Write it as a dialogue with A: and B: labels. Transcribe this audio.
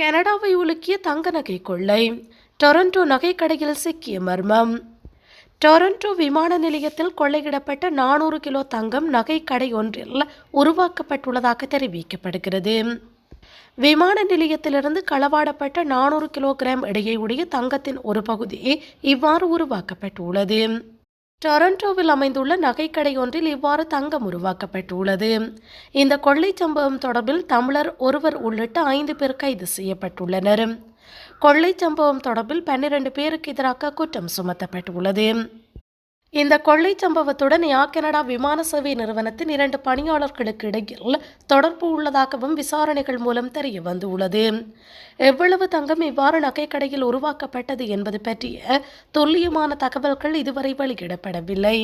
A: கனடாவை உலுக்கிய தங்க நகை கொள்ளை. டொரண்டோ நகைக்கடையில் சிக்கிய மர்மம். டொரண்டோ விமான நிலையத்தில் கொள்ளையிடப்பட்ட நானூறு கிலோ தங்கம் நகைக்கடை ஒன்றில் உருவாக்கப்பட்டுள்ளதாக தெரிவிக்கப்படுகிறது. விமான நிலையத்திலிருந்து களவாடப்பட்ட நானூறு கிலோகிராம் எடையுடைய தங்கத்தின் ஒரு பகுதி இவ்வாறு உருவாக்கப்பட்டுள்ளது. டொரண்டோவில் அமைந்துள்ள நகைக்கடை ஒன்றில் இவ்வாறு தங்கம் உருவாக்கப்பட்டுள்ளது. இந்த கொள்ளை சம்பவம் தொடர்பில் தமிழர் ஒருவர் உள்ளிட்ட ஐந்து பேர் கைது செய்யப்பட்டுள்ளனர். கொள்ளை சம்பவம் தொடர்பில் பன்னிரண்டு பேருக்கு எதிராக குற்றம் சுமத்தப்பட்டுள்ளது. இந்த கொள்ளை சம்பவத்துடன் ஏர் கனடா விமான சேவை நிறுவனத்தின் இரண்டு பணியாளர்களுக்கு இடையில் தொடர்பு உள்ளதாகவும் விசாரணைகள் மூலம் தெரிய வந்துள்ளது. எவ்வளவு தங்கம் இவ்வாறு நகைக்கடையில் உருவாக்கப்பட்டது என்பது பற்றிய துல்லியமான தகவல்கள் இதுவரை வெளியிடப்படவில்லை.